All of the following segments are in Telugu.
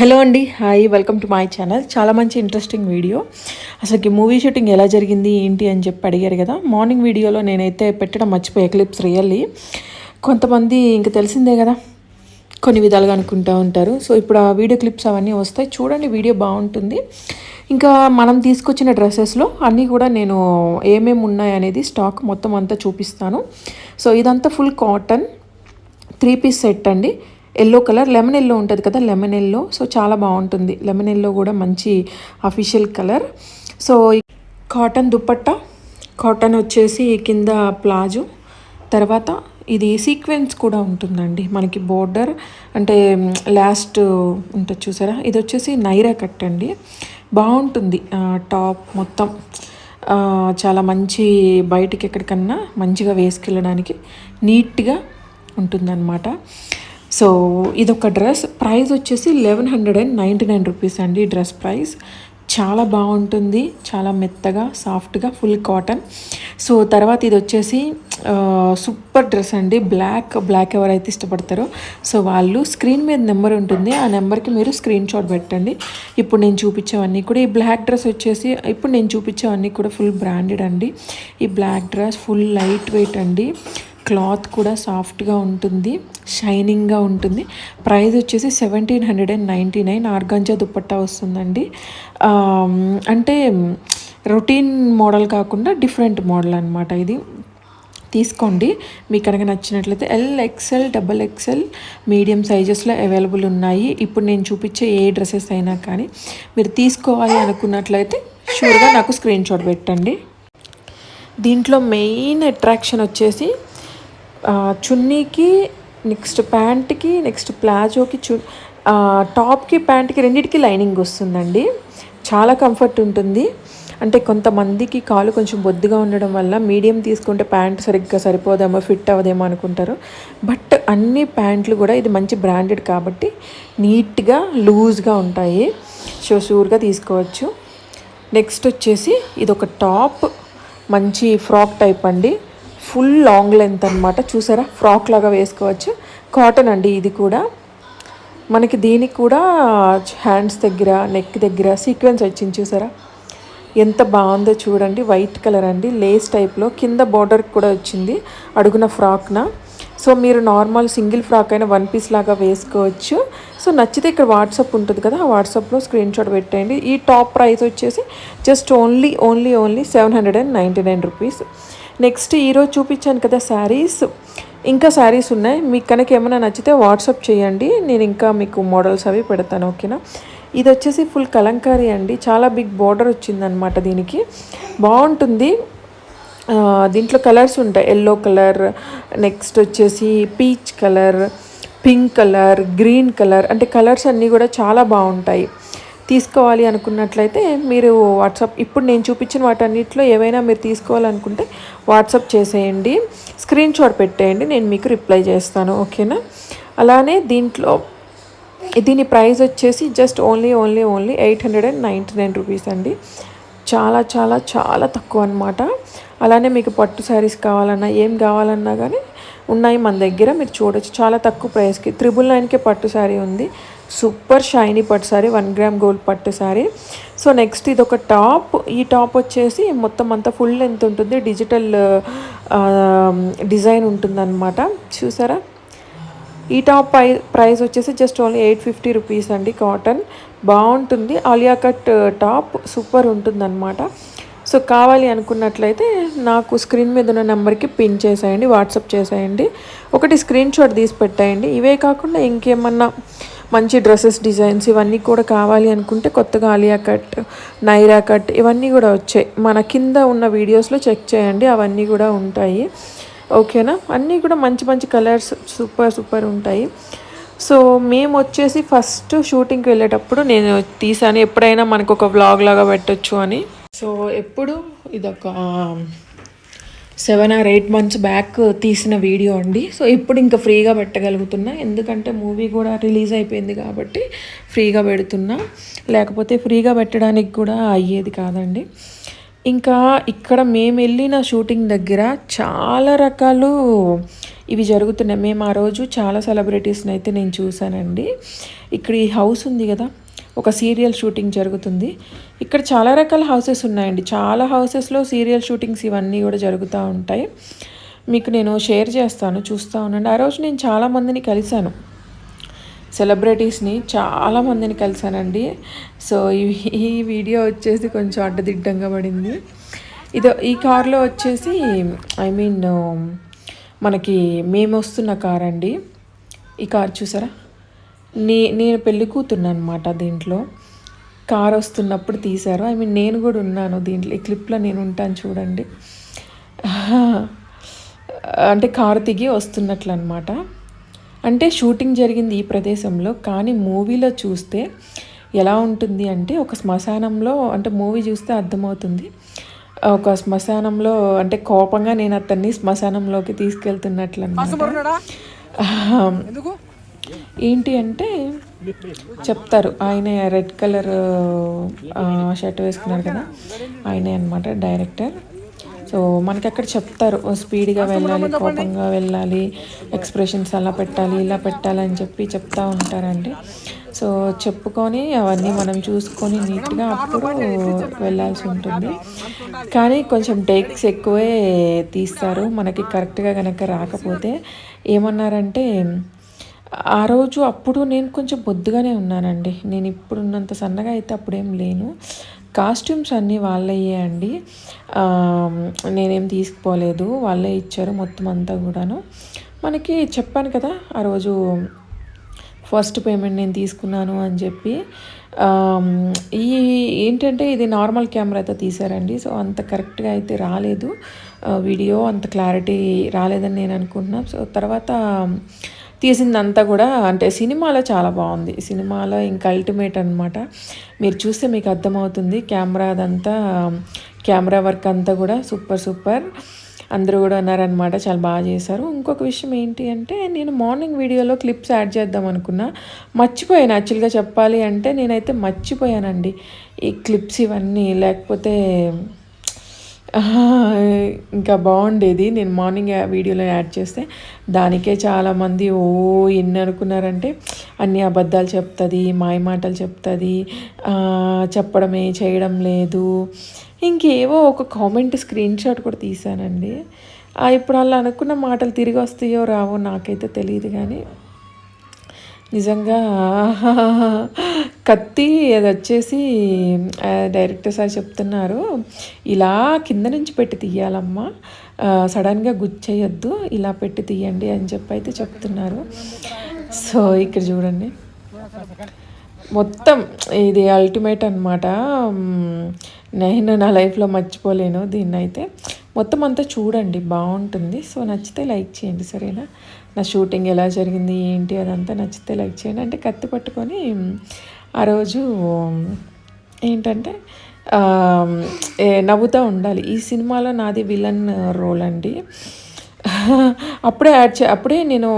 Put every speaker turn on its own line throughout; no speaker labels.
హలో అండి hi welcome to my channel. చాలా మంచి ఇంట్రెస్టింగ్ వీడియో అసలుకి మూవీ షూటింగ్ ఎలా జరిగింది ఏంటి అని చెప్పి అడిగారు కదా. మార్నింగ్ వీడియోలో నేనైతే పెట్టడం మర్చిపోయే క్లిప్స్ రియల్లీ. కొంతమంది ఇంక తెలిసిందే కదా కొన్ని విధాలుగా అనుకుంటూ ఉంటారు. సో ఇప్పుడు ఆ వీడియో క్లిప్స్ అవన్నీ వస్తాయి. చూడండి వీడియో బాగుంటుంది. ఇంకా మనం తీసుకొచ్చిన డ్రెస్సెస్లో అన్నీ కూడా నేను ఏమేమి ఉన్నాయి అనేది స్టాక్ మొత్తం అంతా చూపిస్తాను. సో ఇదంతా full cotton three piece set అండి. ఎల్లో కలర్ లెమన్ ఎల్లో ఉంటుంది కదా లెమన్ ఎల్లో. సో చాలా బాగుంటుంది. లెమన్ ఎల్లో కూడా మంచి official colour. So cotton dupatta cotton వచ్చేసి కింద ప్లాజో. తర్వాత ఇది సీక్వెన్స్ కూడా ఉంటుందండి. మనకి బోర్డర్ అంటే లాస్ట్ ఉంటుంది చూసారా? ఇది వచ్చేసి నైరా కట్ అండి. బాగుంటుంది. టాప్ మొత్తం. చాలా మంచి బయటికి ఎక్కడికన్నా మంచిగా వేసుకెళ్ళడానికి నీట్గా ఉంటుందన్నమాట. సో ఇదొక డ్రెస్. ప్రైస్ వచ్చేసి eleven hundred and ninety nine rupees అండి ఈ డ్రెస్ ప్రైస్. చాలా బాగుంటుంది. చాలా మెత్తగా సాఫ్ట్గా ఫుల్ కాటన్. సో తర్వాత ఇది వచ్చేసి సూపర్ డ్రెస్ అండి. బ్లాక్ బ్లాక్ ఎవరైతే ఇష్టపడతారో సో వాళ్ళు స్క్రీన్ మీద నెంబర్ ఉంటుంది. ఆ నెంబర్కి మీరు స్క్రీన్ షాట్ పెట్టండి. ఇప్పుడు నేను చూపించేవన్నీ కూడా ఈ బ్లాక్ డ్రెస్ వచ్చేసి ఇప్పుడు నేను చూపించేవన్నీ కూడా ఫుల్ బ్రాండెడ్ అండి. ఈ black dress full light weight అండి. క్లాత్ కూడా సాఫ్ట్గా ఉంటుంది షైనింగ్గా ఉంటుంది. ప్రైస్ వచ్చేసి seventeen hundred and ninety nine organza dupatta వస్తుందండి. అంటే రొటీన్ మోడల్ కాకుండా డిఫరెంట్ మోడల్ అనమాట ఇది. తీసుకోండి మీకు కనుక నచ్చినట్లయితే L XL double XL medium సైజెస్లో available ఉన్నాయి. ఇప్పుడు నేను చూపించే ఏ డ్రెస్సెస్ అయినా కానీ మీరు తీసుకోవాలి అనుకున్నట్లయితే షూర్గా నాకు స్క్రీన్ షాట్ పెట్టండి. దీంట్లో మెయిన్ అట్రాక్షన్ వచ్చేసి చున్నీకి నెక్స్ట్ ప్యాంట్కి నెక్స్ట్ ప్లాజోకి చు టాప్కి ప్యాంట్కి రెండింటికి లైనింగ్ వస్తుందండి. చాలా కంఫర్ట్ ఉంటుంది. అంటే కొంతమందికి కాలు కొంచెం బొద్దుగా ఉండడం వల్ల మీడియం తీసుకుంటే ప్యాంట్ సరిగ్గా సరిపోదేమో ఫిట్ అవ్వదేమో అనుకుంటారు. బట్ అన్ని ప్యాంట్లు కూడా ఇది మంచి బ్రాండెడ్ కాబట్టి నీట్గా లూజ్గా ఉంటాయి. షో షూర్గా తీసుకోవచ్చు. నెక్స్ట్ వచ్చేసి ఇది ఒక టాప్. మంచి ఫ్రాక్ టైప్ అండి. ఫుల్ లాంగ్ లెంత్ అనమాట చూసారా? ఫ్రాక్ లాగా వేసుకోవచ్చు. కాటన్ అండి ఇది కూడా. మనకి దీనికి కూడా హ్యాండ్స్ దగ్గర నెక్ దగ్గర సీక్వెన్స్ వచ్చింది చూసారా? ఎంత బాగుందో చూడండి. వైట్ కలర్ అండి. లేస్ టైప్లో కింద బార్డర్ కూడా వచ్చింది అడుగున ఫ్రాక్న. సో మీరు నార్మల్ సింగిల్ ఫ్రాక్ అయినా వన్ పీస్ లాగా వేసుకోవచ్చు. సో నచ్చితే ఇక్కడ వాట్సాప్ ఉంటుంది కదా ఆ వాట్సాప్లో స్క్రీన్ షాట్ పెట్టేయండి. ఈ టాప్ ప్రైస్ వచ్చేసి just only only only seven hundred and ninety nine rupees. Next ఈరోజు చూపించాను కదా శారీస్. ఇంకా శారీస్ ఉన్నాయి. మీకు కనుక ఏమైనా నచ్చితే వాట్సాప్ చేయండి. నేను ఇంకా మీకు మోడల్స్ అవి పెడతాను ఓకేనా? ఇది వచ్చేసి ఫుల్ కలంకారీ అండి. చాలా బిగ్ బార్డర్ వచ్చిందనమాట దీనికి. బాగుంటుంది. దీంట్లో కలర్స్ ఉంటాయి. ఎల్లో కలర్ నెక్స్ట్ వచ్చేసి peach colour pink colour green colour. అంటే కలర్స్ అన్నీ కూడా చాలా బాగుంటాయి. తీసుకోవాలి అనుకున్నట్లయితే మీరు వాట్సాప్ ఇప్పుడు నేను చూపించిన వాటన్నిటిలో ఏవైనా మీరు తీసుకోవాలనుకుంటే వాట్సాప్ చేసేయండి. స్క్రీన్ షాట్ పెట్టేయండి నేను మీకు రిప్లై చేస్తాను ఓకేనా? అలానే దీంట్లో దీని ప్రైస్ వచ్చేసి just only only only eight hundred and ninety nine rupees అండి. చాలా చాలా చాలా తక్కువ అనమాట అలానే మీకు పట్టు శారీస్ కావాలన్నా ఏం కావాలన్నా కానీ ఉన్నాయి మన దగ్గర మీరు చూడొచ్చు. చాలా తక్కువ ప్రైస్కి త్రిబుల్ నైన్కే పట్టు శారీ ఉంది. సూపర్ షైనీ పట్టు సారీ వన్ గ్రామ్ గోల్డ్ పట్టు సారీ. సో నెక్స్ట్ ఇది ఒక టాప్. ఈ టాప్ వచ్చేసి మొత్తం అంతా ఫుల్ లెంత్ ఉంటుంది. డిజిటల్ డిజైన్ ఉంటుందన్నమాట. చూసారా? ఈ టాప్ ప్రై ప్రైస్ వచ్చేసి just only eight fifty rupees అండి కాటన్. బాగుంటుంది. ఆలియా కట్ టాప్ సూపర్ ఉంటుందన్నమాట. సో కావాలి అనుకున్నట్లయితే నాకు స్క్రీన్ మీద ఉన్న నెంబర్కి పిన్ చేసేయండి వాట్సాప్ చేసేయండి. ఒకటి స్క్రీన్ షాట్ తీసి పెట్టేయండి. ఇవే కాకుండా ఇంకేమన్నా మంచి డ్రెస్సెస్ డిజైన్స్ ఇవన్నీ కూడా కావాలి అనుకుంటే కొత్తగా ఆలియా కట్ నైరా కట్ ఇవన్నీ కూడా వచ్చాయి. మన కింద ఉన్న వీడియోస్లో చెక్ చేయండి అవన్నీ కూడా ఉంటాయి. ఓకేనా? అన్నీ కూడా మంచి మంచి కలర్స్ సూపర్ సూపర్ ఉంటాయి. సో మేము వచ్చేసి ఫస్ట్ షూటింగ్కి వెళ్ళేటప్పుడు నేను తీసాను. ఎప్పుడైనా మనకు ఒక వ్లాగ్ లాగా పెట్టొచ్చు అని. సో ఎప్పుడు ఇదొక seven or eight months back తీసిన వీడియో అండి. సో ఇప్పుడు ఇంకా ఫ్రీగా పెట్టగలుగుతున్నా. ఎందుకంటే మూవీ కూడా రిలీజ్ అయిపోయింది కాబట్టి ఫ్రీగా పెడుతున్నా. లేకపోతే ఫ్రీగా పెట్టడానికి కూడా అయ్యేది కాదండి. ఇంకా ఇక్కడ మేము వెళ్ళిన షూటింగ్ దగ్గర చాలా రకాలు ఇవి జరుగుతున్నాయి. మేము ఆ రోజు చాలా సెలబ్రిటీస్ని అయితే నేను చూశానండి. ఇక్కడ ఈ హౌస్ ఉంది కదా. ఒక సీరియల్ షూటింగ్ జరుగుతుంది. ఇక్కడ చాలా రకాల హౌసెస్ ఉన్నాయండి. చాలా హౌసెస్లో సీరియల్ షూటింగ్స్ ఇవన్నీ కూడా జరుగుతూ ఉంటాయి. మీకు నేను షేర్ చేస్తాను చూస్తూ ఉండండి. ఆ రోజు నేను చాలామందిని కలిశాను. సెలబ్రిటీస్ని చాలామందిని కలిశానండి. సో ఈ ఈ వీడియో వచ్చేసి కొంచెం అడ్డదిడ్డంగా పడింది. ఇది ఈ కార్లో వచ్చేసి ఐ మీన్ మనకి మేము వస్తున్న కార్ అండి ఈ కార్ చూసారా? నే నేను పెళ్ళి కూతున్నా అనమాట దీంట్లో. కార్ వస్తున్నప్పుడు తీశారు. ఐ మీన్ నేను కూడా ఉన్నాను దీంట్లో. ఈ క్లిప్లో నేను ఉంటాను చూడండి. అంటే కారు దిగి వస్తున్నట్లు అనమాట అంటే షూటింగ్ జరిగింది ఈ ప్రదేశంలో. కానీ మూవీలో చూస్తే ఎలా ఉంటుంది అంటే ఒక శ్మశానంలో అంటే మూవీ చూస్తే అర్థమవుతుంది. ఒక శ్మశానంలో అంటే కోపంగా నేను అతన్ని శ్మశానంలోకి తీసుకెళ్తున్నట్లు అనమాట ఏంటి అంటే చెప్తారు. ఆయన రెడ్ కలర్ షర్ట్ వేసుకున్నారు కదా. ఆయనే అనమాట డైరెక్టర్. సో మనకి అక్కడ చెప్తారు స్పీడ్గా వెళ్ళాలి కోపంగా వెళ్ళాలి ఎక్స్ప్రెషన్స్ అలా పెట్టాలి ఇలా పెట్టాలి అని చెప్పి చెప్తా ఉంటారండి. సో చెప్పుకొని అవన్నీ మనం చూసుకొని నీట్గా అప్పుడు వెళ్ళాల్సి ఉంటుంది. కానీ కొంచెం టేక్స్ ఎక్కువే తీస్తారు. మనకి కరెక్ట్గా కనుక రాకపోతే ఏమన్నారంటే ఆ రోజు అప్పుడు నేను కొంచెం బొద్దుగానే ఉన్నానండి. నేను ఇప్పుడున్నంత సన్నగా అయితే అప్పుడేం లేను. కాస్ట్యూమ్స్ అన్నీ వాళ్ళయ్యే అండి. నేనేం తీసుకుపోలేదు. వాళ్ళే ఇచ్చారు మొత్తం అంతా కూడాను. మనకి చెప్పాను కదా ఆ రోజు ఫస్ట్ పేమెంట్ నేను తీసుకున్నాను అని చెప్పి. ఈ ఏంటంటే ఇది నార్మల్ కెమెరాతో తీసారండి సో అంత కరెక్ట్గా అయితే రాలేదు. వీడియో అంత క్లారిటీ రాలేదని నేను అనుకుంటున్నాను. సో తర్వాత తీసిందంతా కూడా అంటే సినిమాలో చాలా బాగుంది. సినిమాలో ఇంకా అల్టిమేట్ అనమాట మీరు చూస్తే మీకు అర్థమవుతుంది కెమెరా అదంతా కెమెరా వర్క్ అంతా కూడా సూపర్ సూపర్. అందరూ కూడా ఉన్నారనమాట చాలా బాగా చేశారు. ఇంకొక విషయం ఏంటి అంటే నేను మార్నింగ్ వీడియోలో క్లిప్స్ యాడ్ చేద్దాం అనుకున్నా. మర్చిపోయాను యాక్చువల్గా చెప్పాలి అంటే నేనైతే మర్చిపోయానండి. ఈ క్లిప్స్ ఇవన్నీ లేకపోతే ఇంకా బాగుండేది. నేను మార్నింగ్ వీడియోలో యాడ్ చేస్తే దానికే చాలామంది ఓ ఎన్ని అనుకున్నారంటే అన్ని అబద్ధాలు చెప్తుంది మాయ మాటలు చెప్తుంది చెప్పడమే చేయడం లేదు. ఇంకేవో ఒక కామెంట్ స్క్రీన్ షాట్ కూడా తీశానండి. ఇప్పుడు అలా అనుకున్న మాటలు తిరిగి వస్తాయో రావో నాకైతే తెలియదు కానీ నిజంగా కత్తి అది వచ్చేసి డైరెక్టర్ సార్ చెప్తున్నారు ఇలా కింద నుంచి పెట్టి తీయాలమ్మా సడన్గా గుచ్చేయొద్దు ఇలా పెట్టి తీయండి అని చెప్పి అయితే చెప్తున్నారు. సో ఇక్కడ చూడండి. మొత్తం ఇది అల్టిమేట్ అనమాట నేను నా లైఫ్లో మర్చిపోలేను దీన్ని అయితే మొత్తం అంతా చూడండి బాగుంటుంది. సో నచ్చితే లైక్ చేయండి సరేనా? నా షూటింగ్ ఎలా జరిగింది ఏంటి అదంతా నచ్చితే లైక్ చేయండి. అంటే కత్తి పట్టుకొని ఆ రోజు ఏంటంటే నవ్వుతూ ఉండాలి. ఈ సినిమాలో నాది విలన్ రోల్ అండి. అప్పుడే యాడ్ చే అప్పుడే నేను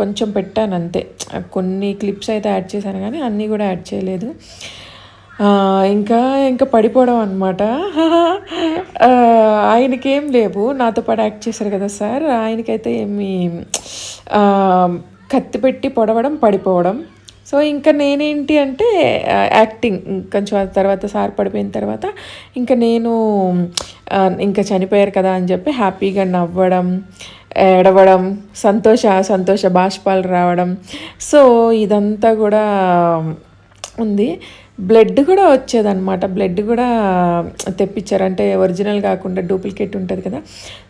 కొంచెం పెట్టాను అంతే. కొన్ని క్లిప్స్ అయితే యాడ్ చేశాను కానీ అన్నీ కూడా యాడ్ చేయలేదు. ఇంకా ఇంకా పడిపోవడం అనమాట ఆయనకేం లేవు. నాతో పాటు యాక్ట్ చేశారు కదా సార్. ఆయనకైతే ఏమి కత్తి పెట్టి పొడవడం పడిపోవడం. సో ఇంకా నేనేంటి అంటే యాక్టింగ్. కొంచెం తర్వాత సార్ పడిపోయిన తర్వాత ఇంకా నేను ఇంకా చనిపోయారు కదా అని చెప్పి హ్యాపీగా నవ్వడం ఏడవడం సంతోష సంతోష బాష్పాలు రావడం. సో ఇదంతా కూడా ఉంది. బ్లడ్ కూడా వచ్చేదన్నమాట. బ్లడ్ కూడా తెప్పించారు. అంటే ఒరిజినల్ కాకుండా డూప్లికేట్ ఉంటుంది కదా.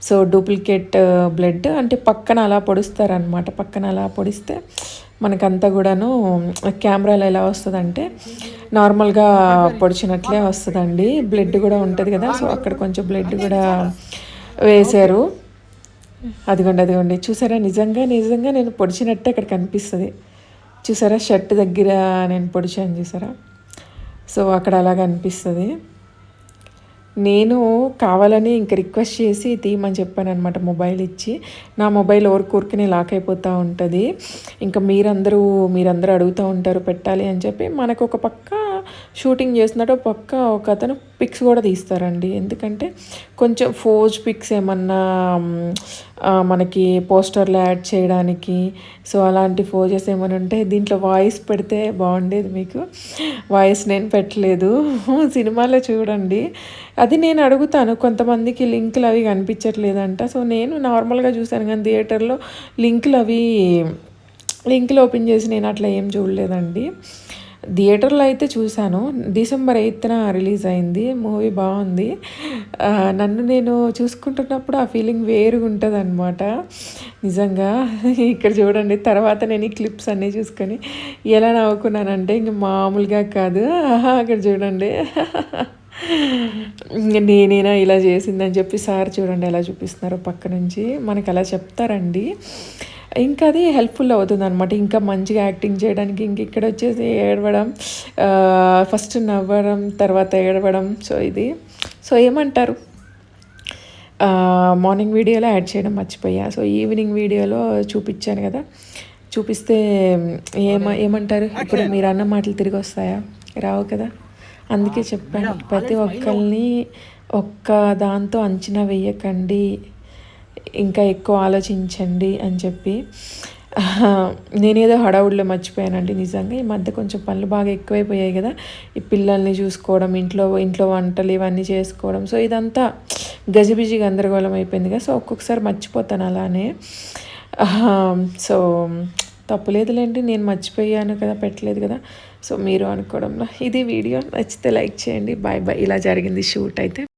సో డూప్లికేట్ బ్లడ్ అంటే పక్కన అలా పొడుస్తారనమాట పక్కన అలా పొడిస్తే మనకంతా కూడాను కెమెరాలో ఎలా వస్తుందంటే నార్మల్గా పొడిచినట్లే వస్తుందండి. బ్లడ్ కూడా ఉంటుంది కదా. సో అక్కడ కొంచెం బ్లడ్ కూడా వేశారు. అదిగోండి అదిగోండి. చూసారా? నిజంగా నిజంగా నేను పొడిచినట్టే అక్కడ కనిపిస్తుంది. చూసారా? షర్ట్ దగ్గర నేను పొడిచాను చూసారా? సో అక్కడ అలాగ అనిపిస్తుంది. నేను కావాలని ఇంక రిక్వెస్ట్ చేసి తీయమని చెప్పాను అనమాట మొబైల్ ఇచ్చి. నా మొబైల్ ఓరుకూరుకునే లాక్ అయిపోతూ ఉంటుంది. ఇంకా మీరందరూ మీరందరూ అడుగుతూ ఉంటారు పెట్టాలి అని చెప్పి మనకు ఒక పక్క షూటింగ్ చేస్తున్నట్టు పక్క ఒక అతను పిక్స్ కూడా తీస్తారండి. ఎందుకంటే కొంచెం ఫోజ్ పిక్స్ ఏమన్నా మనకి పోస్టర్లు యాడ్ చేయడానికి సో అలాంటి ఫోజెస్ ఏమైనా ఉంటే దీంట్లో వాయిస్ పెడితే బాగుండేది మీకు. వాయిస్ నేను పెట్టలేదు. సినిమాలో చూడండి. అది నేను అడుగుతాను. కొంతమందికి లింకులు అవి కనిపించట్లేదంట. సో నేను నార్మల్గా చూశాను కానీ థియేటర్లో లింకులు అవి లింకులు ఓపెన్ చేసి నేను అట్లా ఏం చూడలేదండి. థియేటర్లో అయితే చూశాను. డిసెంబర్ ఎయిత్న రిలీజ్ అయింది. మూవీ బాగుంది. నన్ను నేను చూసుకుంటున్నప్పుడు ఆ ఫీలింగ్ వేరుగా ఉంటుంది అనమాట నిజంగా ఇక్కడ చూడండి తర్వాత నేను ఈ క్లిప్స్ అన్నీ చూసుకొని ఎలా నవ్వుకున్నానంటే ఇంక మామూలుగా కాదు. అక్కడ చూడండి. ఇంక నేనేనా ఇలా చేసిందని చెప్పి సార్ చూడండి ఎలా చూపిస్తున్నారో పక్క నుంచి మనకు అలా చెప్తారండి. ఇంకా అది హెల్ప్ఫుల్ అవుతుంది అనమాట ఇంకా మంచిగా యాక్టింగ్ చేయడానికి ఇంక ఇక్కడ వచ్చేసి ఏడవడం ఫస్ట్ నవ్వడం తర్వాత ఏడవడం సో ఇది. సో ఏమంటారు? మార్నింగ్ వీడియోలో యాడ్ చేయడం మర్చిపోయా. సో ఈవినింగ్ వీడియోలో చూపించాను కదా. చూపిస్తే ఏమ ఏమంటారు? ఇప్పుడు మీరు అన్న మాటలు తిరిగి వస్తాయా? రావు కదా. అందుకే చెప్పాను. ప్రతి ఒక్కరిని ఒక్క దాంతో అంచనా వేయకండి. ఇంకా ఎక్కువ ఆలోచించండి అని చెప్పి నేనేదో హడావుడిలో మర్చిపోయానండి నిజంగా. ఈ మధ్య కొంచెం పనులు బాగా ఎక్కువైపోయాయి కదా. ఈ పిల్లల్ని చూసుకోవడం ఇంట్లో ఇంట్లో వంటలు ఇవన్నీ చేసుకోవడం. సో ఇదంతా గజిబిజి గందరగోళం అయిపోయింది కదా. సో ఒక్కొక్కసారి మర్చిపోతాను అలానే. సో తప్పులేదులేండి నేను మర్చిపోయాను కదా పెట్టలేదు కదా. సో మీరు అనుకోవడంలో ఇది వీడియో. నచ్చితే లైక్ చేయండి. Bye bye. ఇలా జరిగింది షూట్ అయితే.